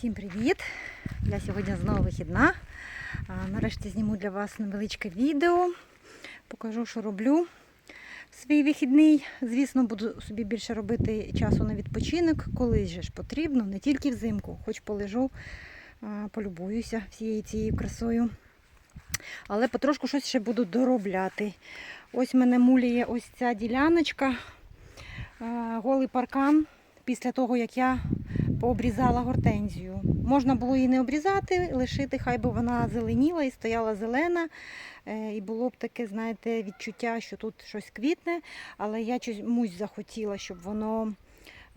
Всім привіт! Я сьогодні знову вихідна. Нарешті зніму для вас невеличке відео. Покажу, що роблю свій вихідний. Звісно, буду собі більше робити часу на відпочинок. Колись же ж потрібно, не тільки взимку, хоч полежу, полюбуюся всією цією красою. Але потрошку щось ще буду доробляти. Ось мене муліє ось ця діляночка, голий паркан. Після того, як я пообрізала гортензію. Можна було її не обрізати, лишити, хай би вона зеленіла і стояла зелена. Е, І було б таке, знаєте, відчуття, що тут щось квітне, але я чомусь захотіла, щоб воно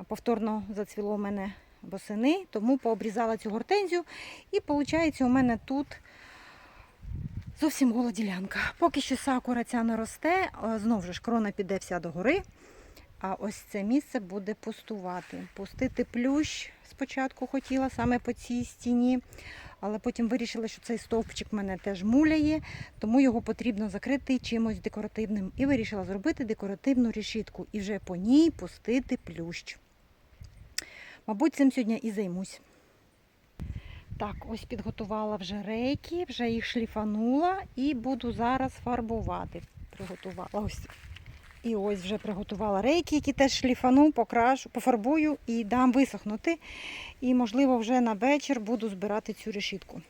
повторно зацвіло у мене восени, тому пообрізала цю гортензію. І виходить, у мене тут зовсім гола ділянка. Поки що сакура ця не росте, е, знову ж крона піде вся догори. А ось це місце буде пустувати. Пустити плющ спочатку хотіла саме по цій стіні, але потім вирішила, що цей стовпчик мене теж муляє, тому його потрібно закрити чимось декоративним. І вирішила зробити декоративну решітку і вже по ній пустити плющ. Мабуть, цим сьогодні і займусь. Так, ось підготувала вже рейки, вже їх шліфанула і буду зараз фарбувати. Приготувала ось і ось вже приготувала рейки, які теж шліфану, покрашу, пофарбую і дам висохнути. І, можливо, вже на вечір буду збирати цю решітку.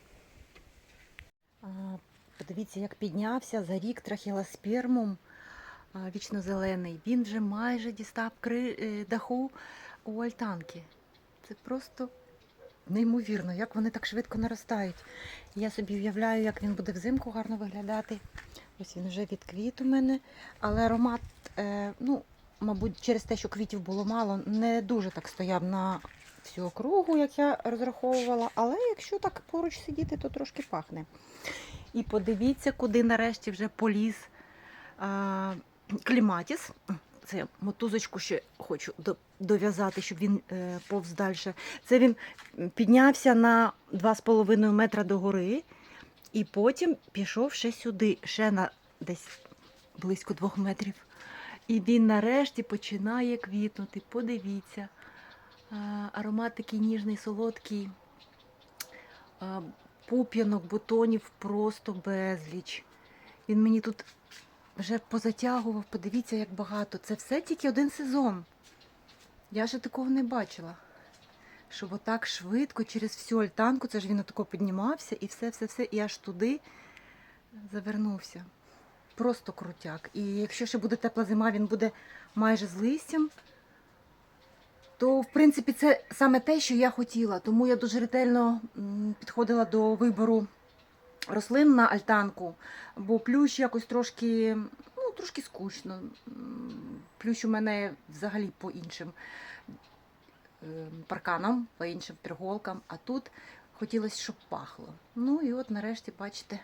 Подивіться, як піднявся за рік трахілоспермум вічно-зелений. Він вже майже дістав е, даху у альтанки. Це просто неймовірно, як вони так швидко наростають. Я собі уявляю, як він буде взимку гарно виглядати. Ось він вже відквіт у мене, але аромат, е, ну, мабуть, через те, що квітів було мало, не дуже так стояв на всю округу, як я розраховувала. Але якщо так поруч сидіти, то трошки пахне. І подивіться, куди нарешті вже поліз а, кліматіс. Це мотузочку ще хочу дов'язати, щоб він е, повз далі. Це він піднявся на 2,5 метра догори. І потім пішов ще сюди, ще на десь близько двох метрів. І він нарешті починає квітнути. Подивіться. А, Аромат такий ніжний, солодкий. А, Пуп'янок, бутонів просто безліч. Він мені тут вже позатягував, подивіться, як багато. Це все тільки один сезон. Я ще такого не бачила щоб отак швидко через всю альтанку, це ж він отако піднімався і все-все-все, і аж туди завернувся. Просто крутяк. І якщо ще буде тепла зима, він буде майже з листям, то в принципі це саме те, що я хотіла. Тому я дуже ретельно підходила до вибору рослин на альтанку, бо плющ якось трошки, ну, трошки скучно. Плющ у мене взагалі по іншим е, парканам, по іншим перголкам, а тут хотілося, щоб пахло. Ну і от нарешті, бачите,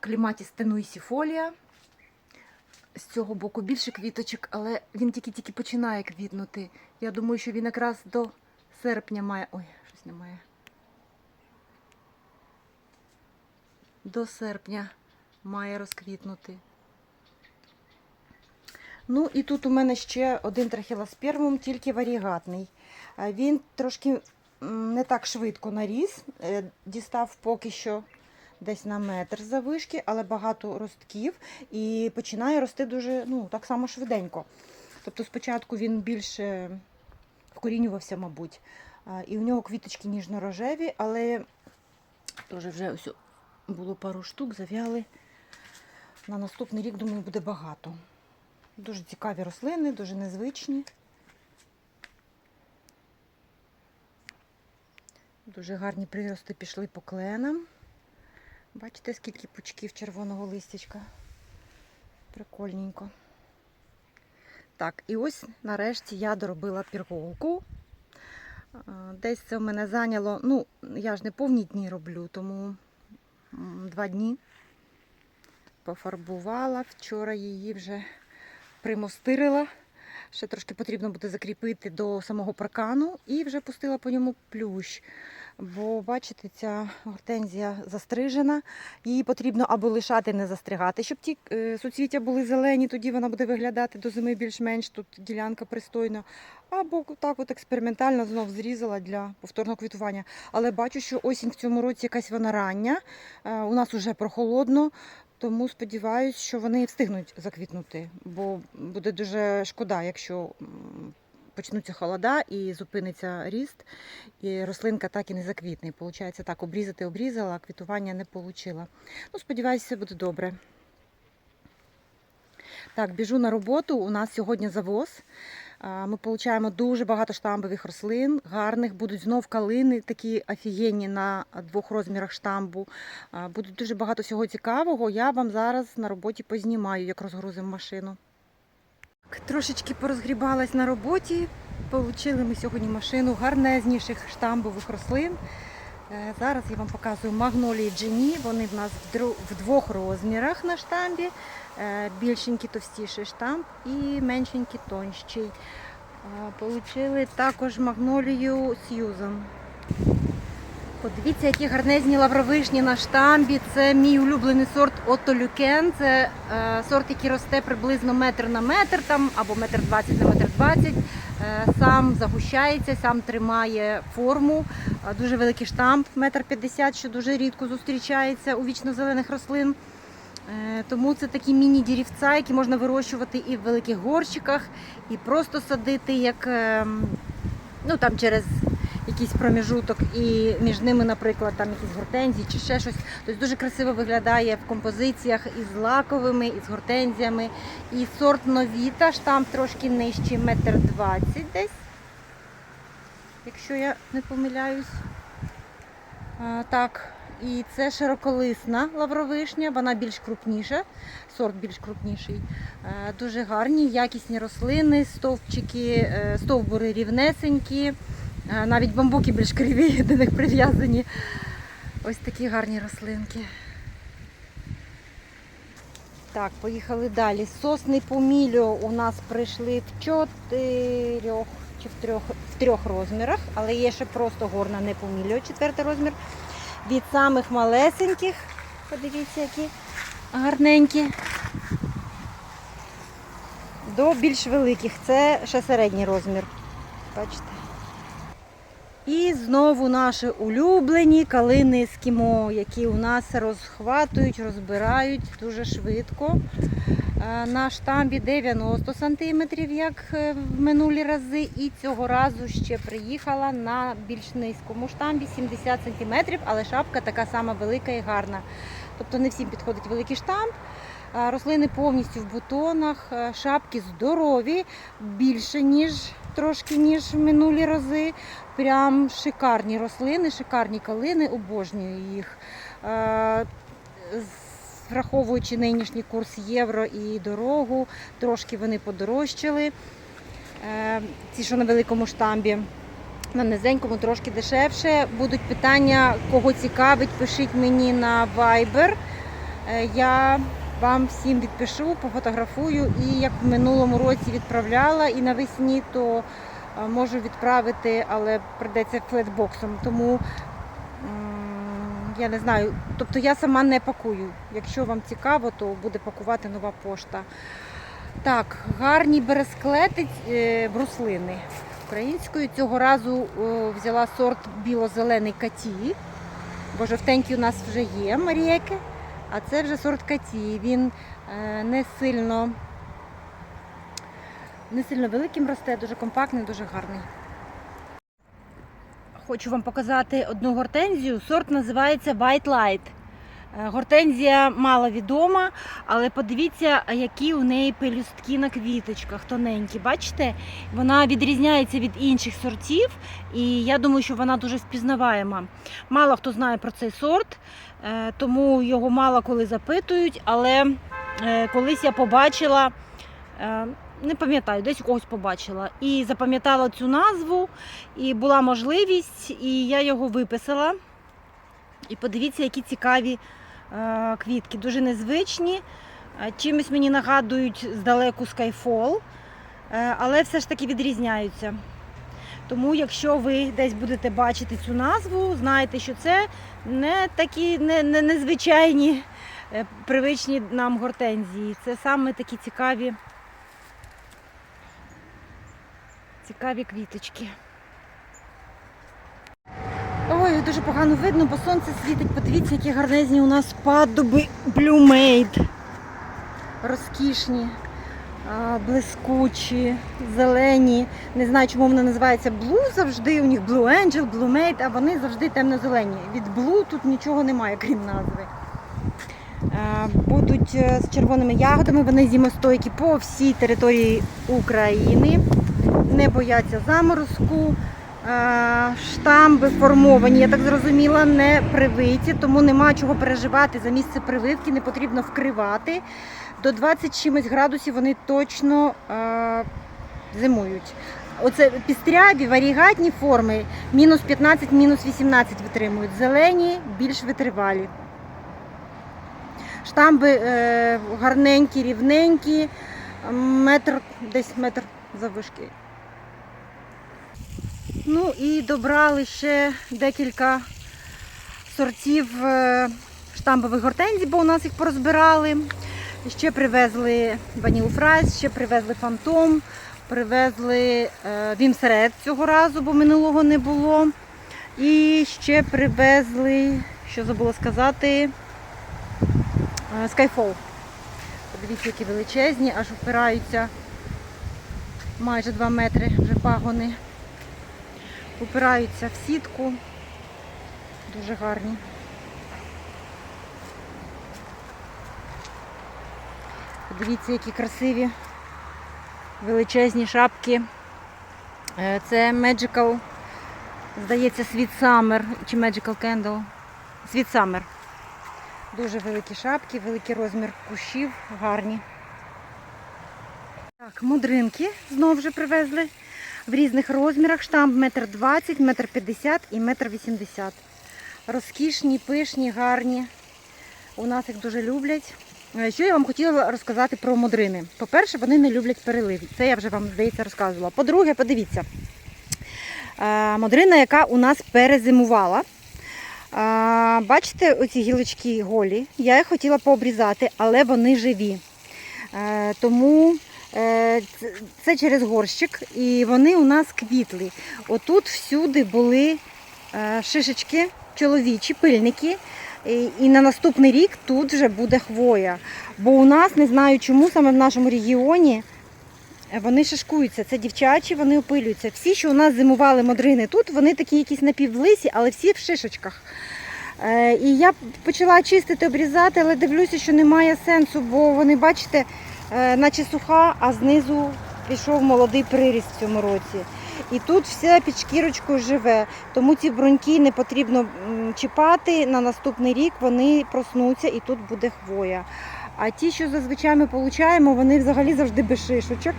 кліматіс тенуїсіфолія. З цього боку більше квіточок, але він тільки-тільки починає квітнути. Я думаю, що він якраз до серпня має. Ой, щось немає. До серпня має розквітнути. Ну і тут у мене ще один трахілоспермум, тільки варігатний. Він трошки не так швидко наріс, е, дістав поки що десь на метр завишки, але багато ростків і починає рости дуже ну, так само швиденько. Тобто спочатку він більше вкорінювався, мабуть. І у нього квіточки ніжно-рожеві, але теж вже ось було пару штук, зав'яли. На наступний рік, думаю, буде багато. Дуже цікаві рослини, дуже незвичні. Дуже гарні прирости пішли по кленам. Бачите, скільки пучків червоного листячка. Прикольненько. Так, і ось нарешті я доробила пірголку. Десь це в мене зайняло, ну, я ж не повні дні роблю, тому два дні пофарбувала. Вчора її вже примостирила. Ще трошки потрібно буде закріпити до самого паркану і вже пустила по ньому плющ. Бо бачите, ця гортензія застрижена. Її потрібно або лишати, не застригати, щоб ті е, суцвіття були зелені, тоді вона буде виглядати до зими більш-менш тут ділянка пристойна. Або так от експериментально знов зрізала для повторного квітування. Але бачу, що осінь в цьому році якась вона рання. Е, У нас вже прохолодно, тому сподіваюся, що вони встигнуть заквітнути, бо буде дуже шкода, якщо почнуться холода і зупиниться ріст, і рослинка так і не заквітне. Получається так, обрізати обрізала, а квітування не отримала. Ну, сподіваюся, буде добре. Так, біжу на роботу. У нас сьогодні завоз. Ми отримуємо дуже багато штамбових рослин, гарних. Будуть знов калини, такі офігенні на двох розмірах штамбу. Буде дуже багато всього цікавого. Я вам зараз на роботі познімаю, як розгрузимо машину. Трошечки порозгрібалась на роботі. Получили ми сьогодні машину гарнезніших штамбових рослин. Е, Зараз я вам показую магнолії джені. Вони в нас в двох розмірах на штамбі. Е, Більшенький, товстіший штамп і меншенький, тонший. Е, Получили також магнолію Сьюзан. Подивіться, які гарнезні лавровишні на штамбі. Це мій улюблений сорт Отто Люкен. Це е, сорт, який росте приблизно метр на метр там, або метр двадцять на метр двадцять. Е, сам загущається, сам тримає форму. Е, дуже великий штамп, метр п'ятдесят, що дуже рідко зустрічається у вічно-зелених рослин. Е, Тому це такі міні-деревця, які можна вирощувати і в великих горщиках, і просто садити як ем, ну, там через якийсь проміжуток, і між ними, наприклад, там якісь гортензії чи ще щось. Тобто дуже красиво виглядає в композиціях із лаковими, із гортензіями. І сорт новіта, штамп трошки нижчий, метр двадцять десь, якщо я не помиляюсь. А, так, і це широколисна лавровишня, вона більш крупніша, сорт більш крупніший. Дуже гарні, якісні рослини, стовпчики, е, стовбури рівнесенькі, навіть бамбуки більш криві до них прив'язані. Ось такі гарні рослинки. Так, поїхали далі. Сосни помілю у нас прийшли в чотирьох чи в трьох, в трьох розмірах, але є ще просто горна не помілю, четвертий розмір. Від самих малесеньких, подивіться, які гарненькі, до більш великих. Це ще середній розмір. Бачите? І знову наші улюблені калини ескімо, які у нас розхватують, розбирають дуже швидко. Е, На штамбі 90 см, як е, в минулі рази, і цього разу ще приїхала на більш низькому штамбі 70 см, але шапка така сама велика і гарна. Тобто не всім підходить великий штамп. Е, Рослини повністю в бутонах, шапки здорові, більше, ніж трошки, ніж в минулі рази. Прям шикарні рослини, шикарні калини, обожнюю їх. Е, Враховуючи нинішній курс євро і дорогу, трошки вони подорожчали. Е, Ці, що на великому штамбі, на низенькому трошки дешевше. Будуть питання, кого цікавить, пишіть мені на Viber. Е, Я вам всім відпишу, пофотографую і як в минулому році відправляла і навесні, то можу відправити, але прийдеться флетбоксом. Тому я не знаю. Тобто я сама не пакую. Якщо вам цікаво, то буде пакувати нова пошта. Так, гарні бересклети е, бруслини. Українською цього разу е, взяла сорт біло-зелений каті, бо жовтенький у нас вже є Марієки, а це вже сорт каті. Він е, не сильно, не сильно великим росте, дуже компактний, дуже гарний. Хочу вам показати одну гортензію. Сорт називається White Light. Е, Гортензія мало відома, але подивіться, які у неї пелюстки на квіточках тоненькі. Бачите? Вона відрізняється від інших сортів, і я думаю, що вона дуже впізнаваєма. Мало хто знає про цей сорт, е, тому його мало коли запитують. Але е, колись я побачила, не пам'ятаю, десь у когось побачила. І запам'ятала цю назву, і була можливість, і я його виписала. І подивіться, які цікаві е, квітки, дуже незвичні. Е, Чимось мені нагадують здалеку Skyfall, е, але все ж таки відрізняються. Тому, якщо ви десь будете бачити цю назву, знайте, що це не такі не, не, незвичайні привичні нам гортензії. Це саме такі цікаві, цікаві квіточки. Ой, дуже погано видно, бо сонце світить. Подивіться, які гарнезні у нас падуби Maid. Розкішні, блискучі, зелені. Не знаю, чому вони називаються Blue завжди. У них Blue Angel, Blue Maid, а вони завжди темно-зелені. Від Blue тут нічого немає, крім назви. Будуть е, з червоними ягодами, вони зимостойкі по всій території України. Не бояться заморозку. Е, Штамби формовані, я так зрозуміла, не привиті, тому нема чого переживати за місце прививки, не потрібно вкривати. До 20 чимось градусів вони точно е, зимують. Оце пістряві, варігатні форми, мінус 15, мінус 18 витримують. Зелені більш витривалі. Штамби е, гарненькі, рівненькі, метр, десь метр заввишки. Ну і добрали ще декілька сортів е, штамбових гортензій, бо у нас їх порозбирали. Ще привезли Ванілу Фрайс, ще привезли Фантом, привезли е, Вімсеред цього разу, бо минулого не було. І ще привезли, що забула сказати, е, Skyfall. Подивіться, які величезні, аж впираються майже 2 метри вже пагони. Упираються в сітку. Дуже гарні. Подивіться, які красиві величезні шапки. Е, Це Magical, здається, Sweet Summer чи Magical Candle. Sweet Summer. Дуже великі шапки, великий розмір кущів, гарні. Так, мудринки знову вже привезли в різних розмірах. Штамп 1,20 м, 1,50 м і 1,80 м. Розкішні, пишні, гарні. У нас їх дуже люблять. Е, Що я вам хотіла розказати про модрини? По-перше, вони не люблять перелив. Це я вже вам, здається, розказувала. По-друге, подивіться. Е, Модрина, яка у нас перезимувала. Е, Бачите, оці гілочки голі. Я їх хотіла пообрізати, але вони живі. Тому це- це через горщик, і вони у нас квітли. Отут всюди були е, шишечки, чоловічі, пильники. І- І на наступний рік тут вже буде хвоя. Бо у нас, не знаю чому, саме в нашому регіоні е, вони шишкуються. Це дівчачі, вони опилюються. Всі, що у нас зимували модрини тут, вони такі якісь напівлисі, але всі в шишечках. Е, І я почала чистити, обрізати, але дивлюся, що немає сенсу, бо вони, бачите, е, наче суха, а знизу пішов молодий приріст в цьому році. І тут все під шкірочкою живе. Тому ці бруньки не потрібно чіпати. На наступний рік вони проснуться і тут буде хвоя. А ті, що зазвичай ми получаємо, вони взагалі завжди без шишочок.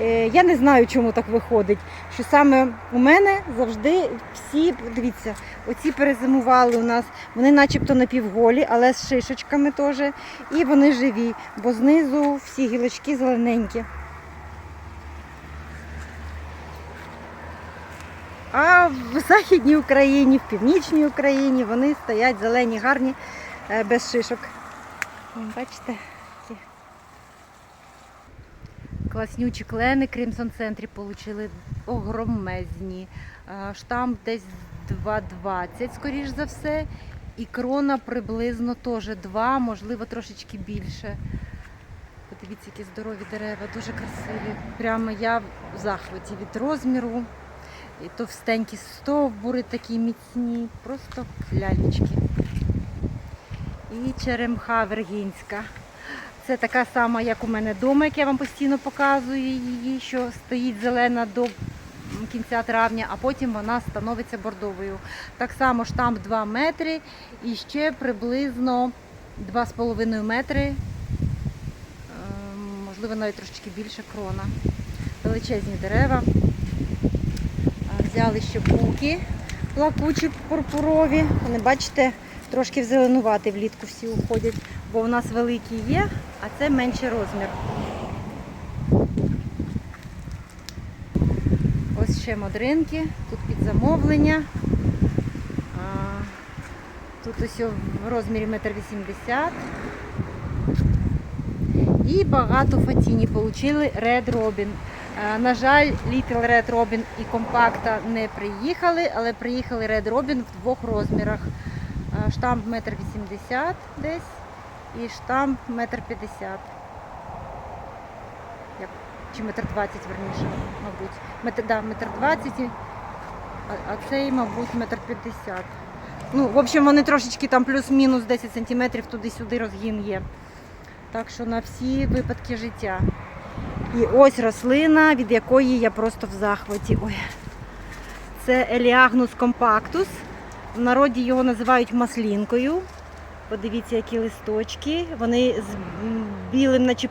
Е, Я не знаю, чому так виходить. Що саме у мене завжди всі, дивіться, оці перезимували у нас, вони начебто напівголі, але з шишечками теж. І вони живі, бо знизу всі гілочки зелененькі. А в Західній Україні, в північній Україні вони стоять зелені, гарні, е, без шишок. Бачите? які Класнючі клени Crimson центрі отримали огромезні. Е, Штамп десь 2,20, скоріш за все. І крона приблизно теж 2, можливо, трошечки більше. Подивіться, які здорові дерева, дуже красиві. Прямо я в захваті від розміру. І товстенькі стовбури такі міцні, просто клялечки. І черемха вергінська. Це така сама, як у мене вдома, як я вам постійно показую її, що стоїть зелена до кінця травня, а потім вона становиться бордовою. Так само штамп 2 метри і ще приблизно 2,5 метри, ем, можливо, навіть трошечки більше крона. Величезні дерева. Взяли ще буки плакучі пурпурові. Вони, бачите, трошки в зеленувати влітку всі уходять, бо у нас великі є, а це менший розмір. Ось ще модринки, тут під замовлення. Тут ось в розмірі 1,80 м. І багато фатіні отримали Red Robin. На жаль, Little Red Robin і компакта не приїхали, але приїхали Red Robin в двох розмірах. Штамп 1,80 м десь і штамп 1,50 м. Як- Чи 1,20 м верніше, мабуть. Метр, да, 1,20 м, а, цей, мабуть, 1,50 м. Ну, в общем, вони трошечки там плюс-мінус 10 см туди-сюди розгін є. Так що на всі випадки життя. І ось рослина, від якої я просто в захваті. Ой. Це Еліагнус компактус. В народі його називають маслінкою. Подивіться, які листочки. Вони з білим, наче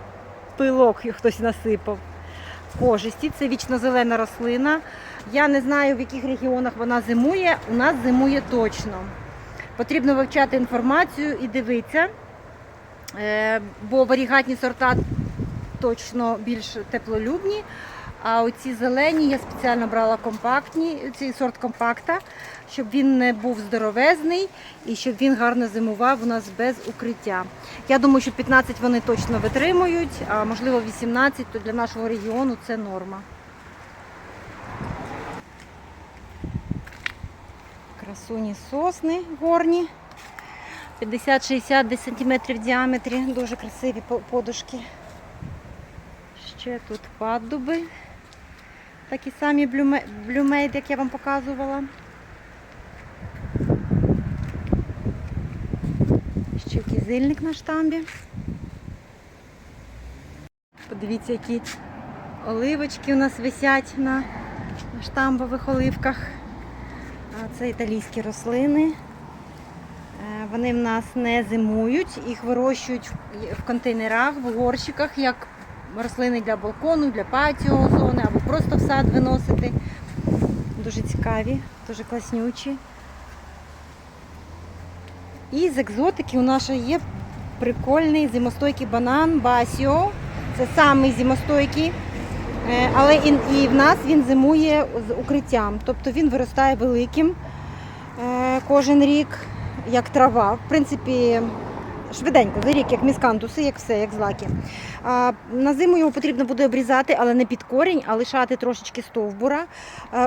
пилок хтось насипав. Кожисті. Це вічнозелена рослина. Я не знаю, в яких регіонах вона зимує. У нас зимує точно. Потрібно вивчати інформацію і дивитися, Е, бо варігатні сорта точно більш теплолюбні. А оці зелені я спеціально брала компактні, цей сорт компакта, щоб він не був здоровезний і щоб він гарно зимував у нас без укриття. Я думаю, що 15 вони точно витримують, а можливо 18, то для нашого регіону це норма. Красуні сосни горні. 50-60 десь сантиметрів в діаметрі. Дуже красиві подушки. Ще тут паддуби. Такі самі блюме- блюмейд, як я вам показувала. Ще кізильник на штамбі. Подивіться, які оливочки у нас висять на штамбових оливках. Це італійські рослини. Е, Вони в нас не зимують, їх вирощують в- контейнерах, в горщиках, як рослини для балкону, для патіо або просто в сад виносити. Дуже цікаві, дуже класнючі. І з екзотики у нас є прикольний зимостойкий банан Басіо. Це самий зимостойкий. Е, Але і, в нас він зимує з укриттям. Тобто він виростає великим е, кожен рік, як трава. В принципі, швиденько, за рік, як міскантуси, як все, як злаки. А, на зиму його потрібно буде обрізати, але не під корінь, а лишати трошечки стовбура,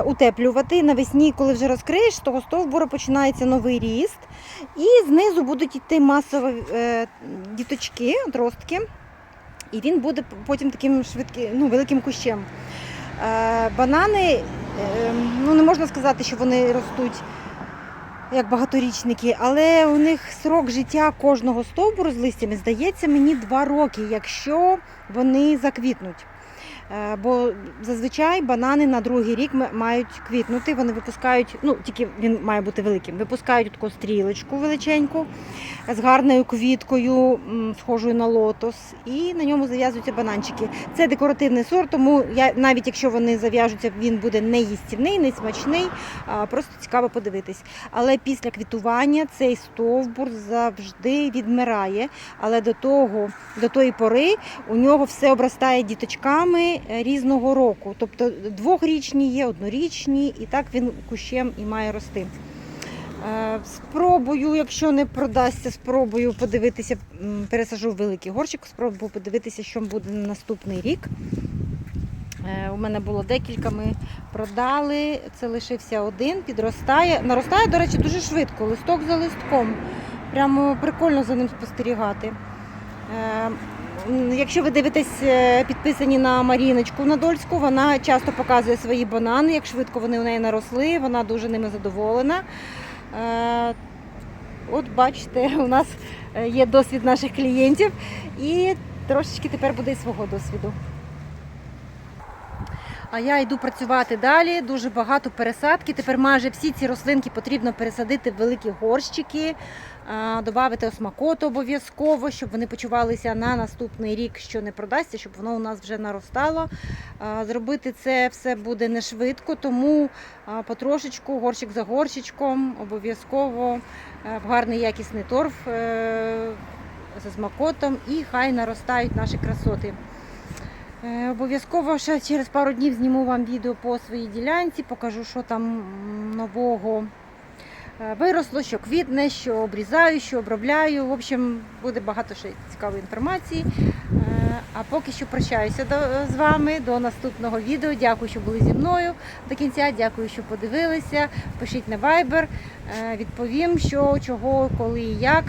утеплювати. Навесні, коли вже розкриєш, з того стовбура починається новий ріст. І знизу будуть йти масово е, діточки, отростки. І він буде потім таким швидким, ну, великим кущем. Е, банани, е, ну не можна сказати, що вони ростуть як багаторічники, але у них срок життя кожного стовбуру з листями здається мені два роки, якщо вони заквітнуть. Е, Бо зазвичай банани на другий рік мають квітнути. Вони випускають, ну тільки він має бути великим. Випускають таку стрілочку величеньку з гарною квіткою, схожою на лотос, і на ньому зав'язуються бананчики. Це декоративний сорт, тому я навіть якщо вони зав'яжуться, він буде не їстівний, не смачний, а просто цікаво подивитись. Але після квітування цей стовбур завжди відмирає. Але до того, до тої пори у нього все обростає діточками е, різного року. Тобто двохрічні є, однорічні, і так він кущем і має рости. Е, Спробую, якщо не продасться, спробую подивитися, пересажу в великий горщик, спробую подивитися, що буде на наступний рік. Е, У мене було декілька, ми продали. Це лишився один, підростає. Наростає, до речі, дуже швидко, листок за листком. Прямо прикольно за ним спостерігати. Якщо ви дивитесь, е, підписані на Маріночку Надольську, вона часто показує свої банани, як швидко вони у неї наросли, вона дуже ними задоволена. Е, От бачите, у нас е, є досвід наших клієнтів і трошечки тепер буде і свого досвіду. А я йду працювати далі. Дуже багато пересадки. Тепер майже всі ці рослинки потрібно пересадити в великі горщики, додати осмакоту обов'язково, щоб вони почувалися на наступний рік, що не продасться, щоб воно у нас вже наростало. Зробити це все буде не швидко, тому потрошечку, горщик за горщичком, обов'язково е, в гарний якісний торф е, з осмакотом і хай наростають наші красоти. Е, Обов'язково ще через пару днів зніму вам відео по своїй ділянці, покажу, що там нового виросло, що квітне, що обрізаю, що обробляю. В общем, буде багато ще цікавої інформації. Е, А поки що прощаюся до- з вами до наступного відео. Дякую, що були зі мною до кінця. Дякую, що подивилися. Пишіть на Viber, е, відповім, що чого, коли і як.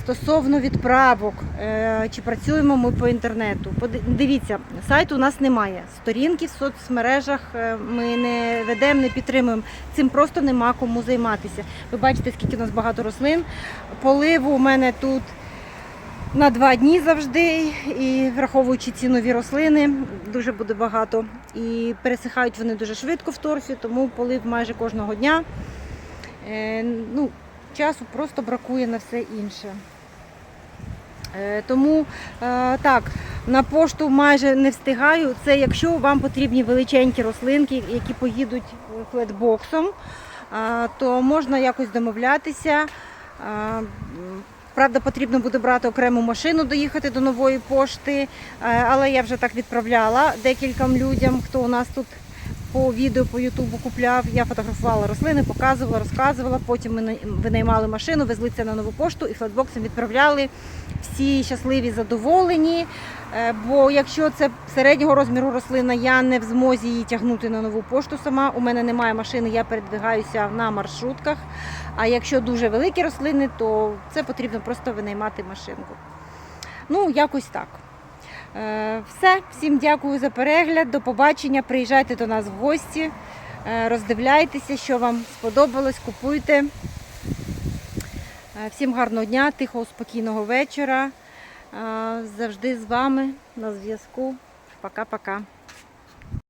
Стосовно відправок, е, чи працюємо ми по інтернету. Дивіться, сайту у нас немає. Сторінки в соцмережах е, ми не ведемо, не підтримуємо. Цим просто нема кому займатися. Ви бачите, скільки у нас багато рослин. Поливу у мене тут на два дні завжди, і враховуючи ці нові рослини, дуже буде багато. І пересихають вони дуже швидко в торфі, тому полив майже кожного дня. Е, ну, часу просто бракує на все інше. Е, Тому е, так, на пошту майже не встигаю. Це якщо вам потрібні величенькі рослинки, які поїдуть е, флетбоксом, а, то можна якось домовлятися. М, Правда, потрібно буде брати окрему машину, доїхати до нової пошти, е, але я вже так відправляла декільком людям, хто у нас тут по відео по Ютубу купляв. Я фотографувала рослини, показувала, розказувала. Потім ми винаймали машину, везли це на нову пошту і флетбоксом відправляли. Всі щасливі, задоволені. Е, Бо якщо це середнього розміру рослина, я не в змозі її тягнути на нову пошту сама. У мене немає машини, я передвигаюся на маршрутках. А якщо дуже великі рослини, то це потрібно просто винаймати машинку. Ну, якось так. Е, Все, всім дякую за перегляд. До побачення. Приїжджайте до нас в гості, е, роздивляйтеся, що вам сподобалось, купуйте. Е, Всім гарного дня, тихого, спокійного вечора. Завжди з вами на зв'язку. Пока-пока.